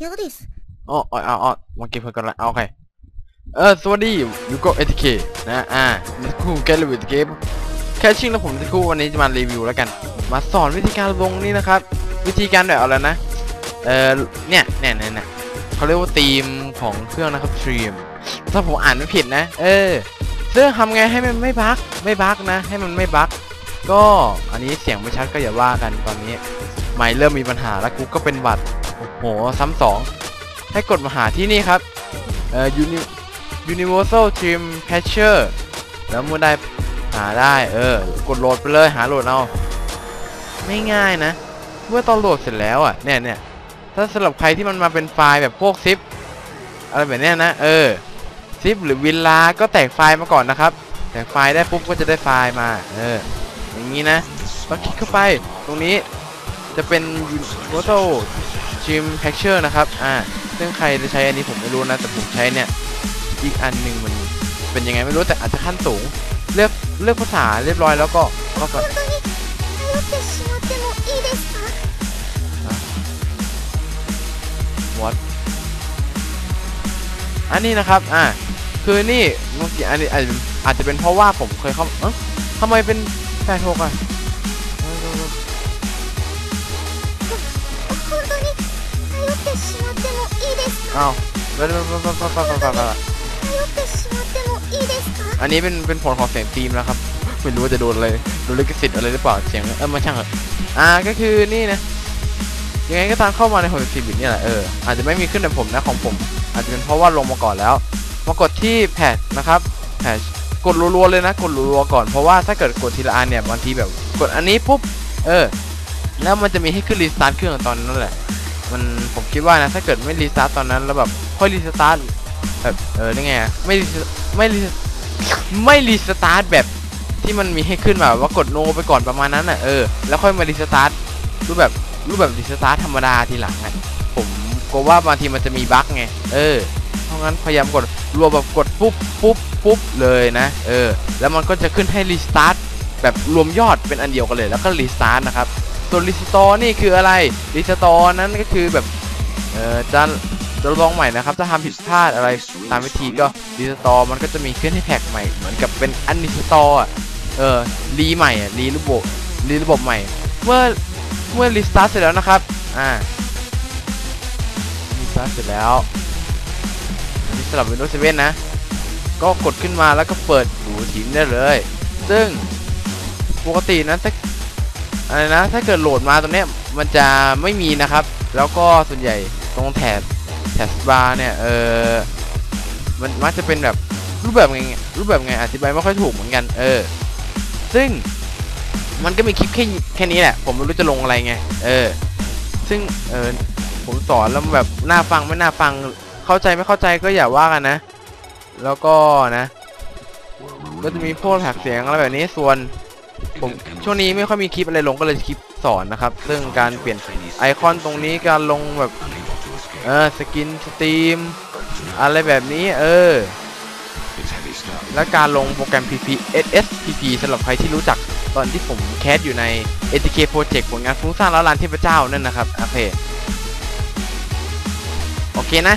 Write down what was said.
hear this อ๋ออ๋ออ๋อมัเกมเพื่อนกันละโอเคเออสวัสดียูโกเอทีเคนะอ่าคู่แกรีวิวเกมแคชชิ่งแล้วผมจะคู่วันนี้จะมารีวิวแล้วกัน มาสอนวิธีการลงนี่นะครับ วิธีการแบบอะไรนะเออเนี่ยเนี่ยเนี่ยเขาเรียกว่าธีมของเครื่องนะครับทรีมถ้าผมอ่านไม่ผิดนะ เออเรื่องทำไงให้มันไม่บั๊กไม่บั๊กนะ ให้มันไม่บั๊กก็อันนี้เสียงไม่ชัดก็อย่าว่ากันตอนนี้ ไม่เริ่มมีปัญหาแล้วกูก็เป็นบัตร โอ้โหซ้ำสอง ให้กดมาหาที่นี่ครับ เอ่อ Universal Trim Patcher แล้วมื่อได้หาได้ เออ กดโหลดไปเลยหาโหลดเอา ไม่ง่ายนะ เมื่อตอนโหลดเสร็จแล้วอะ เนี่ยเนี่ยถ้าสำหรับใครที่มันมาเป็นไฟล์แบบพวกซิปอะไรแบบเนี้ยนะ เออซิปหรือวินลา ก็แตกไฟล์มาก่อนนะครับ แตกไฟล์ได้ปุ๊บก็จะได้ไฟล์มา เออ อย่างนี้นะก็คลิกเข้าไป ตรงนี้จะเป็น Universal ชิมแพ็กเชอร์นะครับ อ่า ซึ่งใครจะใช้อันนี้ผมไม่รู้นะ แต่ผมใช้เนี่ย อีกอันหนึ่งมันเป็นยังไงไม่รู้แต่อาจจะขั้นสูง เลือกเลือกภาษาเรียบร้อยแล้วก็ก็กดวอตอันนี้นะครับ อ่า คือนี่เมื่อกี้อันนี้อาจจะเป็นเพราะว่าผมเคยเข้าเอ๊ะทำไมเป็นแฟนโทกอะ อ้าวแล้วอันนี้เป็นเป็นผลของเสียงทีมนะครับ ไม่รู้ว่าจะโดนอะไรโดนลิขสิทธิ์อะไรหรือเปล่าเสียงเออมาช่างเถอะอ่าก็คือนี่นะยังไงก็ตามเข้ามาในหก64บิตนี่แหละเอออาจจะไม่มีขึ้นแต่ผมนะของผม อาจจะเป็นเพราะว่าลงมาก่อนแล้วมากดที่แพทนะครับแพทกดรัวๆเลยนะกดรัวๆก่อนเพราะว่าถ้าเกิดกดทีละอันเนี่ยบางทีแบบกดอันนี้ปุ๊บเออแล้วมันจะมีให้ขึ้นรีสตาร์ทเครื่องตอนนั้นแหละ มันผมคิดว่านะถ้าเกิดไม่รีสตาร์ทตอนนั้นแล้วแบบค่อยรีสตาร์ทแบบเออนี่ไงไม่ไม่รีไม่รีสตาร์ทแบบที่มันมีให้ขึ้นแบบว่ากดโนไปก่อนประมาณนั้นอะเออแล้วค่อยมารีสตาร์ทรูปแบบรูปแบบรีสตาร์ทธรรมดาทีหลังอะผมก็ว่าบางทีมันจะมีบั๊กไงเออเพราะงั้นพยายามกดรัวแบบกดปุ๊บปุ๊บปุ๊บเลยนะ เออ แล้วมันก็จะขึ้นให้รีสตาร์ทแบบรวมยอดเป็นอันเดียวกันเลยแล้วก็รีสตาร์ทนะครับ ส่วนรีสตอร์นี่คืออะไรรีสตอร์นั้นก็คือแบบเออจะจะลองใหม่นะครับ ถ้าทำผิดพลาดอะไรตามวิธีก็รีสตอร์มันก็จะมีขึ้นให้แพ็กใหม่ เหมือนกับเป็นอันรีสตอร์อะเออรีใหม่อะรีระบบรีระบบใหม่ เมื่อเมื่อรีสตาร์ทเสร็จแล้วนะครับอ่ารีสตาร์ทเสร็จแล้วอันนี้สำหรับ Windows 7 นะ ก็กดขึ้นมาแล้วก็เปิดดูทีมได้เลย ซึ่งปกตินะถ้า อะไรนะถ้าเกิดโหลดมาตรงเนี้ยมันจะไม่มีนะครับ แล้วก็ส่วนใหญ่ตรงแถบแถบบาร์เนี่ยเออมันมักจะเป็นแบบรูปแบบไงรูปแบบไงอธิบายไม่ค่อยถูกเหมือนกัน เออ ซึ่งมันก็มีคลิปแค่แค่นี้แหละ ผมไม่รู้จะลงอะไรไง เออ ซึ่งเออผมสอนแล้วแบบน่าฟังไม่น่าฟังเข้าใจไม่เข้าใจก็อย่าว่ากันนะ แล้วก็นะ ก็จะมีพวกแท็กเสียงอะไรแบบนี้ส่วน ผมช่วงนี้ไม่ค่อยมีคลิปอะไรลงก็เลยคลิปสอนนะครับซึ่งการเปลี่ยนไอคอนตรงนี้การลงแบบเออสกินสตรีมอะไรแบบนี้เออและการลงโปรแกรม PP SSPP สำหรับใครที่รู้จักตอนที่ผมแคสอยู่ใน ATK Project ผลงานฟุ้งซ่านแล้วลานเทพเจ้านั่นนะครับโอเคโอเคนะ